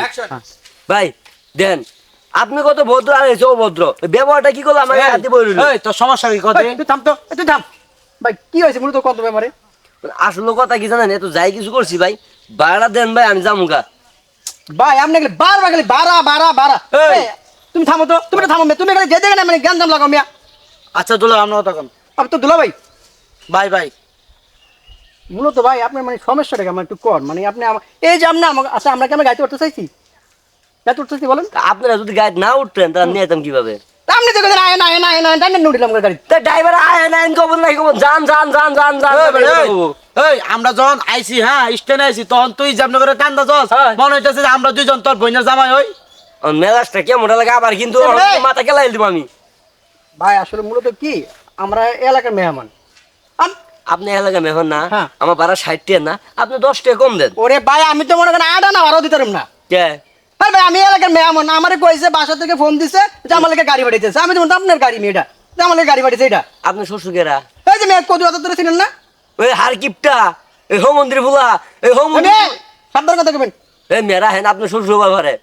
Action ভাই দেন। আপনি কত ভদ্র আর এসে অভদ্র এই ব্যবহারটা কি করল আমাকে হাতে বই রইল এই তোর সমস্যা কি? কত? এই, তুই থাম তো তুই থাম। ভাই কি হয়েছে? মূলত কত ব্যাপারে? আসলে কথা কি জানেন? এত যাই কিছু করছি ভাই। ভাড়া দেন ভাই আমি যামুগা ভাই আপনি গেলে বারবার গেলে বাড়া বাড়া বাড়া এই। এই, তুমি থামো তো তুমি থামো তুমি গেলে যে দেখে না মানে জ্ঞান দাম লাগাও মিয়া। আচ্ছা দুলা আমরা কথা কম আপ তো দুলা ভাই। বাই বাই মূলত ভাই আপনার মানে সমস্যাটা কি আমার একটু কর মানে আপনি এই যে আপনি আমাকে আচ্ছা আমরা কি আমরা গাইতে উঠতে চাইছি? গাইতে উঠতে চাইছি বলেন। আপনারা যদি গাড়ি না উঠতেন তাহলে নিয়ে যেতাম কীভাবে? তা আয় না আয় না আয় না টাইম নুডিলাম গাড়ি। তা ড্রাইভার আয় না কবর নাই কবর যান যান যান যান যান এই, এই, এই আমরা যখন আইছি হ্যাঁ স্টেনে আইছি তখন তুই কান্দা হ্যাঁ। মনে হইতেছে যে আমরা দুইজন তোর বোনের জামাই হই। মেলাজটা কেমন লাগে আবার কিন্তু। মাথা কেলাই দিব আমি। ভাই আসলে মূলত কি আমরা এলাকার মেহমান। আম- আপনি এলাকা মেহন না হ্যাঁ। আমার ভাড়া ষাট টাকা না আপনি দশ টাকা কম দেন। ওরে ভাই আমি তো মনে করেন আটা না আরও দিতাম না। কে? ভাই আমি এলাকার মেহমান আমারে কইছে বাসা থেকে ফোন দিছে যে আমার লেগে গাড়ি পাঠিয়েছে আমি তো আপনার গাড়ি মেয়েটা যে আমার লেগে গাড়ি পাঠিয়েছে এটা আপনি শ্বশুরেরা এই যে মেয়ে কত অত ধরে ছিলেন না? ওই হারকিপটা এই হোম মন্দির ফুলা এই হোম মন্দির সাবধান কথা কবেন এই মেয়েরা হেন আপনি শ্বশুর ঘরে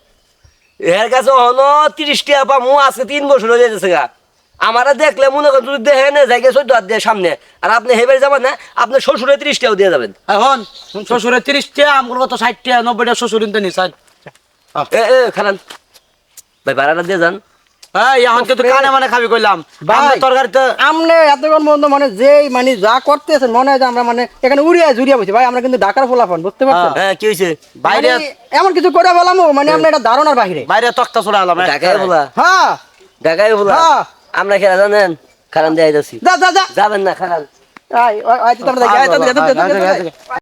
এর কাছে হলো তিরিশ টাকা পামু আজকে তিন বছর হয়ে যেতেছে গা। আমারা দেখলে মনে করেন যদি দেখে নে জায়গা চোদ্দ হাত দিয়ে সামনে। আর আপনি হেবে যাবেন না আপনার শ্বশুরে তিরিশ টাকাও দিয়ে যাবেন। এখন শ্বশুরের তিরিশ টাকা আমার কত ষাট টাকা নব্বই টাকা শ্বশুর নিতে নিস এ এ খারান ভাই ভাড়াটা দিয়ে যান। হ্যাঁ মানে মানে যেই মানে মনে হয় মানে ঢাকার বুঝতে পারছেন? হ্যাঁ কি হয়েছে বাইরে মানে এমন কিছু করে মানে আমরা এটা ধারণার বাইরে। তক্তা চলে আলাম ঢাকায় বলা। হ্যাঁ। ঢাকায় বলা। হ্যাঁ। আমরা খেলা জানেন খারান দিয়ে যাচ্ছি যা যা যা যাবেন না খারান আয়, আয়, আয়, তো আমরা আয়, তো